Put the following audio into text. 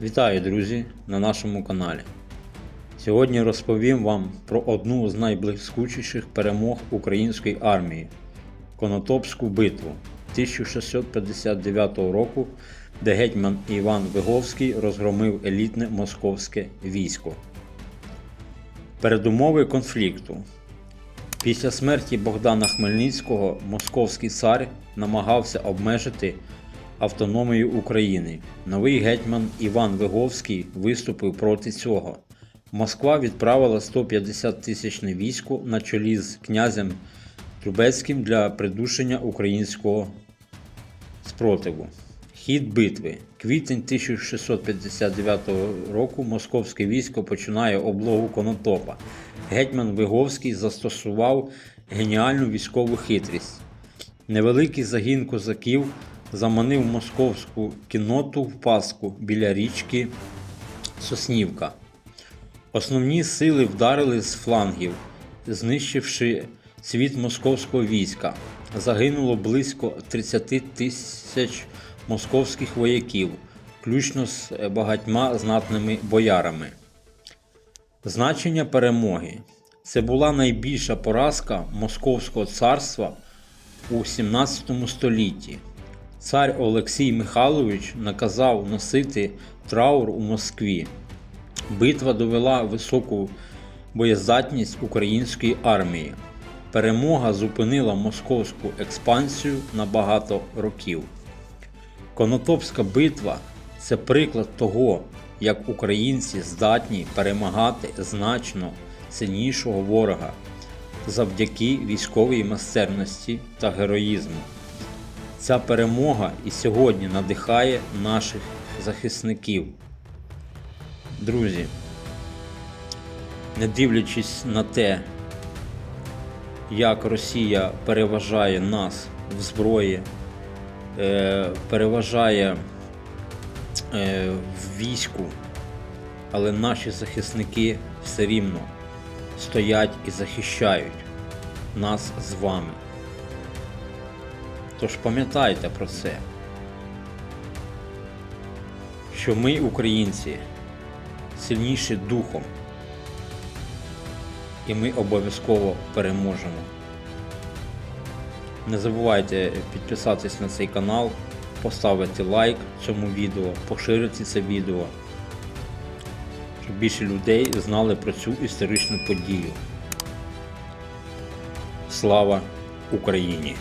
Вітаю, друзі, на нашому каналі. Сьогодні розповім вам про одну з найблискучіших перемог української армії Конотопську битву 1659 року, де гетьман Іван Виговський розгромив елітне московське військо. Передумови конфлікту. Після смерті Богдана Хмельницького московський цар намагався обмежити автономію України. Новий гетьман Іван Виговський виступив проти цього. Москва відправила 150 тисячне військо на чолі з князем Трубецьким для придушення українського спротиву. Хід битви. Квітень 1659 року московське військо починає облогу Конотопа. Гетьман Виговський застосував геніальну військову хитрість. Невеликий загін козаків заманив московську кінноту в паску біля річки Соснівка. Основні сили вдарили з флангів, знищивши світ московського війська. Загинуло близько 30 тисяч московських вояків, включно з багатьма знатними боярами. Значення перемоги це була найбільша поразка Московського царства у 17 столітті. Цар Олексій Михайлович наказав носити траур у Москві. Битва довела високу боєздатність української армії. Перемога зупинила московську експансію на багато років. Конотопська битва це приклад того, як українці здатні перемагати значно сильнішого ворога завдяки військовій майстерності та героїзму. Ця перемога і сьогодні надихає наших захисників. Друзі, не дивлячись на те, як Росія переважає нас в зброї, е, переважає е, в війську, але наші захисники все рівно стоять і захищають нас з вами. Тож пам'ятайте про це, що ми, українці, сильніші духом, і ми обов'язково переможемо. Не забувайте підписатись на цей канал, поставити лайк цьому відео, поширити це відео, щоб більше людей знали про цю історичну подію. Слава Україні!